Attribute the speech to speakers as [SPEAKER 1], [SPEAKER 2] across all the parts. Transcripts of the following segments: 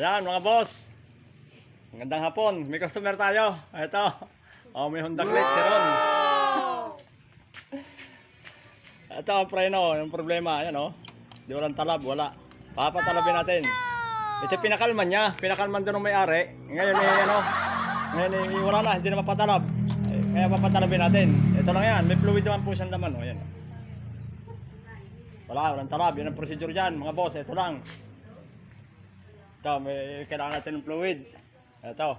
[SPEAKER 1] Ayan mga boss. Magandang hapon. May customer tayo. Ito. Oh, may Honda Click Ron. Ito ang preno, yung problema, ayan oh. Di walang talab, wala. Papatalabin natin. Ito pinakalman niya, pinakalman doon ng may-ari. Ngayon eh, ano, ngayon eh, wala na, hindi na mapatalab. Eh, Kaya papatalabin natin. Ito lang yan, may fluid naman po siyang laman, oh, ayan. oh. Wala, walang talab, yun ang procedure dyan, mga boss, ito lang. Ito, may kailangan natin ng fluid. Ito.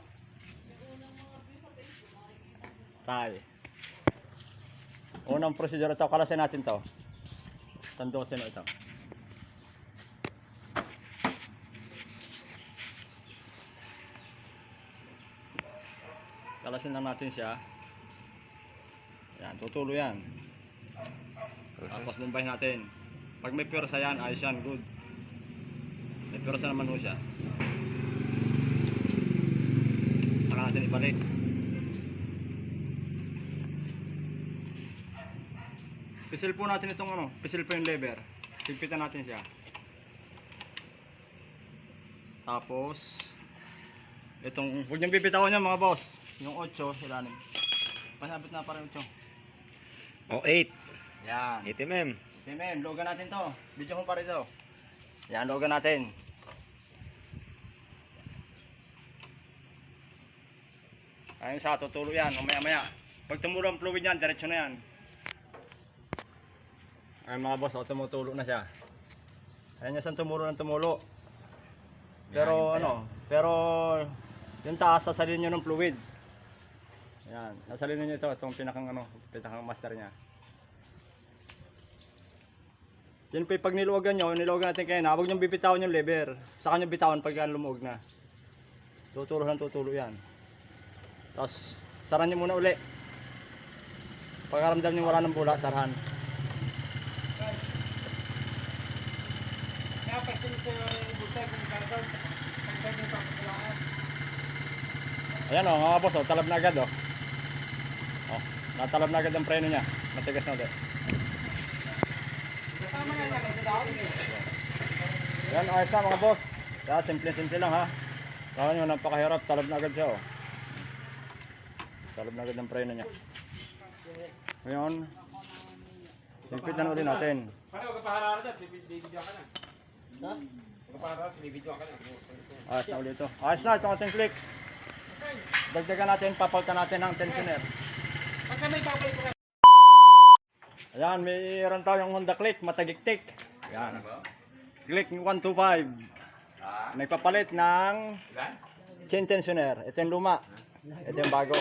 [SPEAKER 1] Tay. Unang procedure ito, kalasin natin to. Tandosin ito. Kalasin lang natin siya. Yan, tutulo yan. Tapos bumbay natin. Pag may pwersa yan, ayos yan, good. Pwersa naman ho siya. Saka natin ibalik. Pisil po natin itong ano, pisil po yung lever. Pigpitan natin siya. Tapos, itong, huwag niyong bibitawan niya mga boss. Yung 8, ilalim. Pasabit na para 8.
[SPEAKER 2] O, 8.
[SPEAKER 1] Yan.
[SPEAKER 2] 8 mm.
[SPEAKER 1] Okay, ma'am, logan natin to. Video ko pa rin to. Yan, logan natin. Ayun sa tutulo yan, mamaya maya. Pag tumulo ang fluid yan, diretso na yan. Ayun mga boss, oh, tumutulo na siya. Ayun yung saan tumulo ng tumulo. Pero ano, pero yung taas, sasalin nyo ng fluid. Yan, sasalin nyo ito, itong pinakang ano, pinakang master niya. Yan pa pag niluwagan nyo, niluwagan natin kayo na, huwag nyo bibitawan yung lever. Saka nyo bitawan pag yan lumuwag na. Tutulo ng tutulo yan. Tapos, saran nyo muna uli. Pagkaramdam nyo wala ng bula, sarahan. Ayan o, mga boss, oh, talab na agad o. Oh, natalab na agad ang preno niya. Matigas na ulit.
[SPEAKER 3] Kasama nga lang sa daon.
[SPEAKER 1] Yan, ayos na mga boss. Kaya simple-simple lang ha. Kaya nyo, napakahirap. Talab na agad siya oh. Talab na agad ang preno niya. Ngayon, higpitan ulit natin.
[SPEAKER 3] Paano ka paharara dyan? Bibidyo ka na.
[SPEAKER 1] Ha?
[SPEAKER 3] Paharara, bibidyo ka na.
[SPEAKER 1] Ayos na ulit ito. Ayos na, itong ating click. Dagdagan natin, papalta natin ng tensioner.
[SPEAKER 3] Pagka may babalik ko na.
[SPEAKER 1] Ayan, mayroon tayong Honda Click, matagiktik. Ayan. Click 125. Nagpapalit ng chain tensioner. Ito yung luma. Ito yung bago.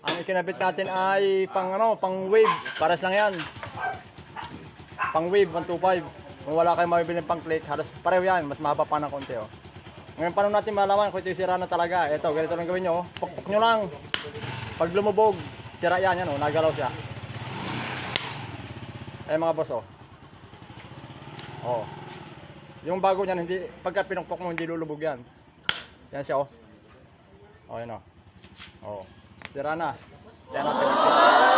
[SPEAKER 1] Ang ikinabit natin ay pang ano, pang wave. Paras lang yan. Pang wave 125. Kung wala kayong mabibili pang click, halos pareho yan. Mas mahaba pa ng konti oh. Ngayon paano natin malaman kung ito yung sira na talaga? Ito, ganito lang gawin nyo. oh. Pukpuk nyo lang. Pag lumubog, sira yan yan oh. Nagalaw siya. Eh mga boss oh. Oh. Yung bago niyan hindi pagka pinukpok mo hindi lulubog yan. Yan siya oh. Oh yan oh. Oh. Sira na. Natin.